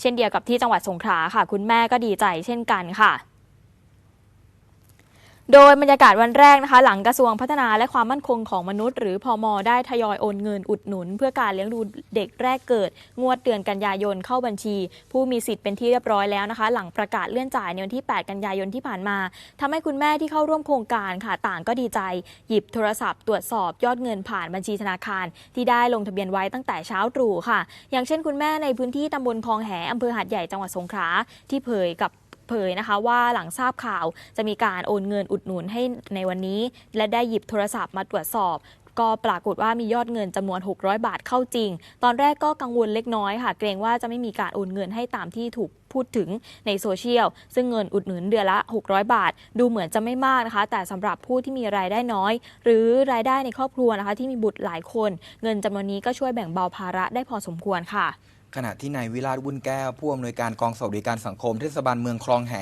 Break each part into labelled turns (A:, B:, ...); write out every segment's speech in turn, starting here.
A: เช่นเดียวกับที่จังหวัดสงขลาค่ะ คุณแม่ก็ดีใจเช่นกันค่ะ โดยบรรยากาศวันแรกนะคะหลังกระทรวงพัฒนาและความมั่นคงของมนุษย์ หรือพอมได้ทยอยโอนเงินอุดหนุน เพื่อการเลี้ยงดูเด็กแรกเกิด งวดเดือนกันยายนเข้าบัญชี ผู้มีสิทธิ์เป็นที่เรียบร้อยแล้วนะคะ หลังประกาศเลื่อนจ่ายในวันที่ 8 กันยายนที่ผ่านมาทำให้คุณแม่ที่เข้าร่วมโครงการค่ะต่างก็ดีใจ หยิบโทรศัพท์ตรวจสอบยอดเงินผ่านบัญชีธนาคาร ที่ได้ลงทะเบียนไว้ตั้งแต่เช้าตรู่ค่ะ อย่างเช่น คุณแม่ในพื้นที่ตำบลคลองแหอำเภอหาดใหญ่จังหวัดสงขลาที่เผยกับ เผยนะคะว่าหลังทราบข่าวจะมีการโอนเงินอุดหนุนให้ในวันนี้ และได้หยิบโทรศัพท์มาตรวจสอบก็ปรากฏว่ามียอดเงินจำนวน 600 บาทเข้าจริง ตอนแรกก็กังวลเล็กน้อยค่ะ เกรงว่าจะไม่มีการโอนเงินให้ตามที่ถูกพูดถึงในโซเชียล ซึ่งเงินอุดหนุนเดือนละ 600 บาท ดูเหมือนจะไม่มากนะคะ แต่สำหรับผู้ที่มีรายได้น้อย หรือรายได้ในครอบครัวนะคะ ที่มีบุตรหลายคน เงินจำนวนนี้ก็ช่วยแบ่งเบาภาระได้พอสมควรค่ะ
B: ขณะที่นายวิราชบุญแก้วผู้อำนวยการกองสวัสดิการสังคมเทศบาลเมืองคลองแห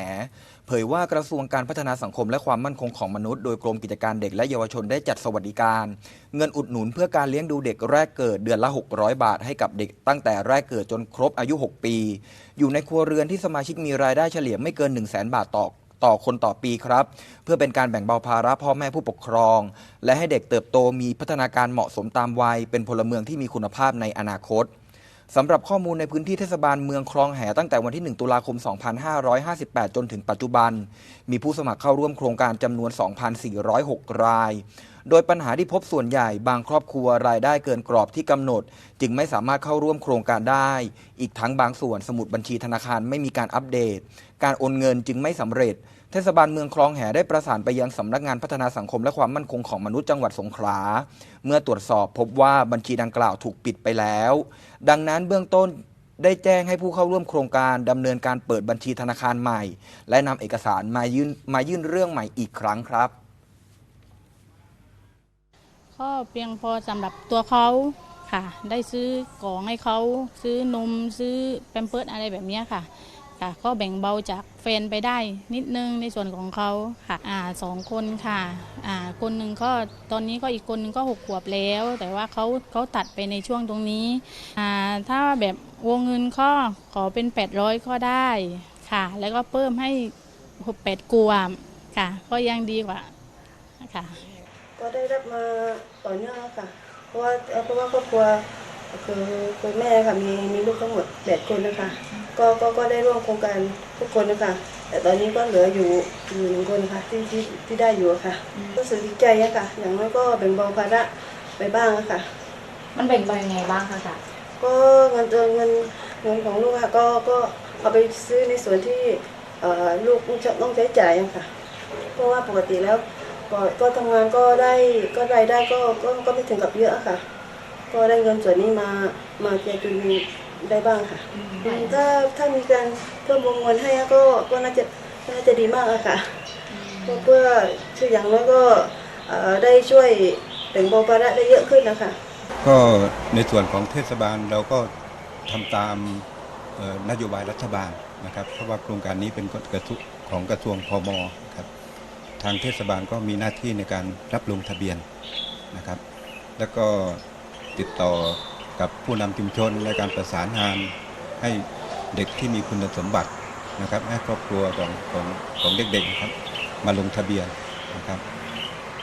B: เผยว่ากระทรวงการพัฒนาสังคมและความมั่นคงของมนุษย์โดยกรมกิจการเด็กและเยาวชนได้จัดสวัสดิการ เงินอุดหนุนเพื่อการเลี้ยงดูเด็กแรกเกิดเดือนละ 600 บาทให้กับเด็กตั้งแต่แรกเกิดจนครบอายุ 6 ปี อยู่ในครัวเรือนที่สมาชิกมีรายได้เฉลี่ยไม่เกิน 1 0 0 0 0แบาทต่อต่อคนต่อปีครับ เพื่อเป็นการแบ่งเบาภาระพ่อแม่ผู้ปกครอง และให้เด็กเติบโตมีพัฒนาการเหมาะสมตามวัย เป็นพลเมืองที่มีคุณภาพในอนาคต สำหรับข้อมูลในพื้นที่เทศบาลเมืองคลองแหตั้งแต่วันที่ 1 ตุลาคม 2558 จนถึงปัจจุบัน มีผู้สมัครเข้าร่วมโครงการจำนวน 2,406 ราย โดยปัญหาที่พบส่วนใหญ่บางครอบครัวรายได้เกินกรอบที่กำหนด จึงไม่สามารถเข้าร่วมโครงการได้ อีกทั้งบางส่วนสมุดบัญชีธนาคารไม่มีการอัปเดต การโอนเงินจึงไม่สำเร็จ เทศบาลเมืองคลองแหได้ประสานไปยังสำนักงานพัฒนาสังคมและความมั่นคงของมนุษย์จังหวัดสงขลา เมื่อตรวจสอบพบว่าบัญชีดังกล่าวถูกปิดไปแล้ว ดังนั้นเบื้องต้นได้แจ้งให้ผู้เข้าร่วมโครงการดำเนินการเปิดบัญชีธนาคารใหม่ และนำเอกสารมายื่นมายื่นเรื่องใหม่อีกครั้งครับ
C: ก็เพียงพอสำหรับตัวเขาค่ะ ได้ซื้อของให้เขาซื้อนมซื้อแปมเพิร์ดอะไรแบบนี้ค่ะค่ะก็แบ่งเบาจากแฟนไปได้นิดนึงในส่วนของเขาค่ะอ่าสองคนค่ะอ่าคนหนึ่งก็ตอนนี้ก็อีกคนหนึ่งก็หกขวบแล้ว แต่ว่าเขาเขาตัดไปในช่วงตรงนี้อ่าถ้าแบบวงเงินก็ขอเป็น 800 ก็ได้ค่ะ แล้วก็เพิ่มให้หกแปดกวค่ะ ก็ยังดีกว่าค่ะ
D: ก็ได้รับมาต่อเนื่องแล้วค่ะ เพราะว่าเอ่อเพราะว่าครอบครัวคือคุณแม่ค่ะมีมีลูกทั้งหมดแปดคนนะคะ ก็ก็ก็ได้ร่วมโครงการทุกคนนะคะ แต่ตอนนี้ก็เหลืออยู่อยู่หนึ่งคนค่ะที่ที่ที่ได้อยู่อะค่ะก็รู้สึกดีใจอะค่ะ อย่างน้อยก็แบ่งเบาภาระไปบ้างอะค่ะ
E: มันแบ่งเบายังไงบ้างคะค่ะ
D: ก็เงินเดือนเงินเงินของลูกค่ะก็ก็เอาไปซื้อในส่วนที่เอ่อลูกต้องใช้จ่ายอะค่ะ เพราะว่าปกติแล้ว ก็ก็ทำงานก็ได้ก็รายได้ก็ก็ก็ไม่ถึงกับเยอะค่ะ ก็ได้เงินส่วนนี้มามาเจียจุนได้บ้างค่ะถ้าถ้ามีการเพิ่มวงเงินให้ก็ก็น่าจะน่าจะดีมากอะค่ะก็เพื่อช่วยอย่างน้อยก็เอ่อได้ช่วยแบ่งเบาภาระได้เยอะขึ้นนะคะ
F: ก็ในส่วนของเทศบาลเราก็ทำตามเอ่อนโยบายรัฐบาลนะครับ เพราะว่าโครงการนี้เป็นกระทุของกระทรวงพมครับทางเทศบาลก็มีหน้าที่ในการรับลงทะเบียนนะครับ แล้วก็ติดต่อกับผู้นำชุมชนในการประสานงานให้เด็กที่มีคุณสมบัตินะครับให้ครอบครัวของของของเด็กๆครับมาลงทะเบียนนะครับ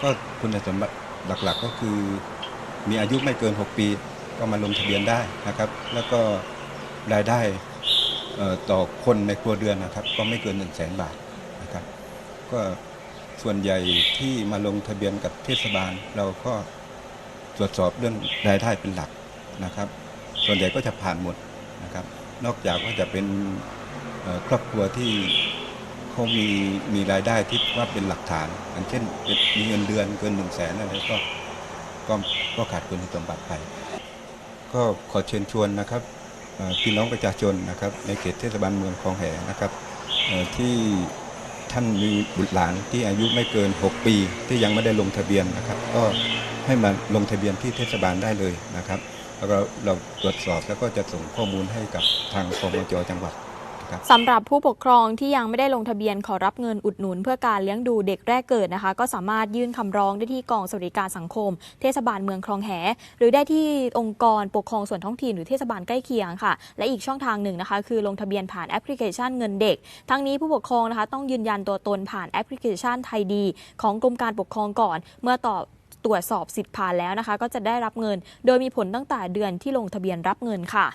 F: ก็คุณสมบัติหลักๆก็คือมีอายุไม่เกิน 6 ปี ก็มาลงทะเบียนได้นะครับ แล้วก็รายได้ต่อคนในครัวเรือนนะครับ ก็ไม่เกิน1 0 0 0 0แสนบาทนะครับ ก็ ส่วนใหญ่ที่มาลงทะเบียนกับเทศบาล เราก็ตรวจสอบเรื่องรายได้เป็นหลักนะครับ ส่วนใหญ่ก็จะผ่านหมดนะครับ นอกจากว่าจะเป็นครอบครัวที่เขามีมีรายได้ที่ว่าเป็นหลักฐานอย่างเช่นมีเงินเดือนเกินหนึ่งแสนอะไรก็ก็ก็ขาดคุณสมบัติไป ก็ขอเชิญชวนนะครับพี่น้องประชาชนนะครับ ในเขตเทศบาลเมืองคลองแหนะครับที่ ท่านมีบุตรหลานที่อายุไม่เกิน 6 ปี ที่ยังไม่ได้ลงทะเบียนนะครับ ก็ให้มาลงทะเบียนที่เทศบาลได้เลยนะครับแล้วเราตรวจสอบแล้วก็จะส่งข้อมูลให้กับทางกมจจังหวัด
A: สำหรับผู้ปกครองที่ยังไม่ได้ลงทะเบียนขอรับเงินอุดหนุน เพื่อการเลี้ยงดูเด็กแรกเกิดนะคะ ก็สามารถยื่นคำร้องได้ที่กองสวัสดิการสังคม เทศบาลเมืองคลองแห หรือได้ที่องค์กรปกครองส่วนท้องถิ่นหรือเทศบาลใกล้เคียงค่ะ และอีกช่องทางหนึ่งนะคะ คือลงทะเบียนผ่านแอปพลิเคชันเงินเด็ก ทั้งนี้ผู้ปกครองนะคะต้องยืนยันตัวตนผ่านแอปพลิเคชันไทยดี ของกรมการปกครองก่อน เมื่อต่อตรวจสอบสิทธิ์ผ่านแล้วนะคะ ก็จะได้รับเงิน โดยมีผลตั้งแต่เดือนที่ลงทะเบียนรับเงินค่ะ